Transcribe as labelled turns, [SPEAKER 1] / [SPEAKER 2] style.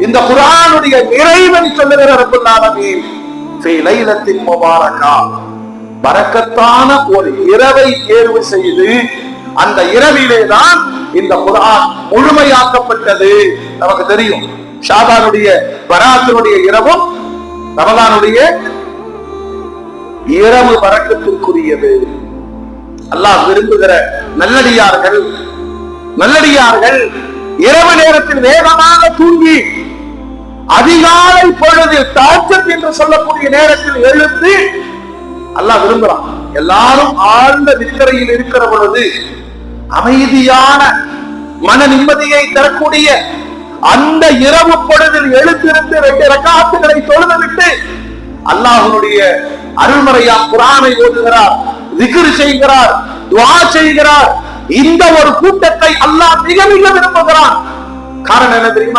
[SPEAKER 1] இந்த குரானுடைய நிறைவன் சொல்லுகிற ரப்புல் லைலத்தின் முபாரகா பரக்கத்தான ஒரு இரவை தேர்வு செய்து அந்த இரவிலே தான் இந்த குரான் முழுமையாக்கப்பட்டது. நமக்கு தெரியும் ஷாபானுடைய பராத்தினுடைய இரவும் ரமதானுடைய இரவு வரக்கத்திற்குரியது அல்லாஹ் விரும்புகிற நல்லடியார்கள் நல்லடியார்கள் இரவு நேரத்தில் வேகமாக தூங்கி அதிகாலை பொழுதில் தாச்சத் என்று சொல்லக்கூடிய நேரத்தில் எழுந்து அல்லாஹ் விரும்புறான். எல்லாரும் ஆழ்ந்த நித்திரையில் இருக்கிற பொழுது அமைதியான மன நிம்மதியை தரக்கூடிய அந்த இரவு பொழுதில் எழுத்திருந்து ரெண்டு ரக்காத்துகளை தொழுதுவிட்டு அல்லாஹனுடைய அல்லாஹ்வுடைய அருள்மறையா குரானை ஓதுகிறார் திகிர் செய்கிறார் துவா செய்கிறார் இந்த ஒரு கூட்டத்தை அல்லாஹ் மிக மிக விரும்புகிறான். காரணம் என்ன தெரியுமா?